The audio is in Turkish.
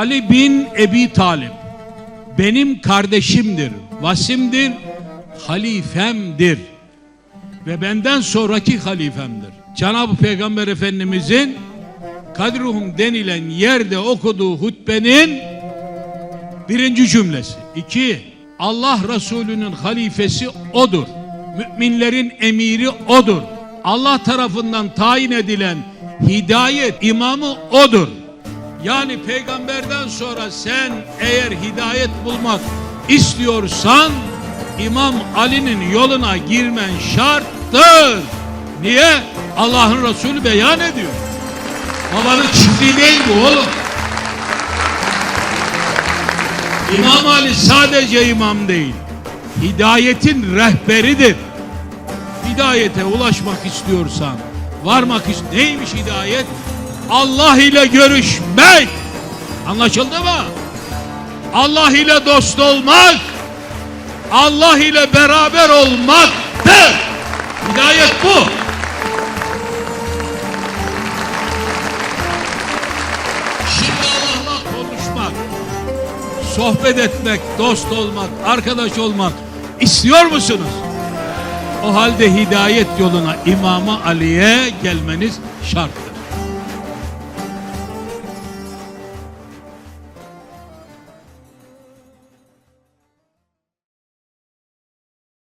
Ali bin Ebi Talip benim kardeşimdir, vasimdir, halifemdir ve benden sonraki halifemdir. Cenab-ı Peygamber Efendimizin Kadruhum denilen yerde okuduğu hutbenin birinci cümlesi. İki, Allah Resulü'nün halifesi odur. Müminlerin emiri odur. Allah tarafından tayin edilen hidayet imamı odur. Yani peygamberden sonra sen eğer hidayet bulmak istiyorsan İmam Ali'nin yoluna girmen şarttır. Niye? Allah'ın Resulü beyan ediyor. Babanın çiftliği değil bu oğlum. İmam Ali sadece imam değil. Hidayetin rehberidir. Hidayete ulaşmak istiyorsan, varmak ist neymiş hidayet? Allah ile görüşmek. Anlaşıldı mı? Allah ile dost olmak. Allah ile beraber olmaktır. Hidayet bu. Şimdi Allah'la konuşmak, sohbet etmek, dost olmak, arkadaş olmak istiyor musunuz? O halde hidayet yoluna İmam Ali'ye gelmeniz şarttır.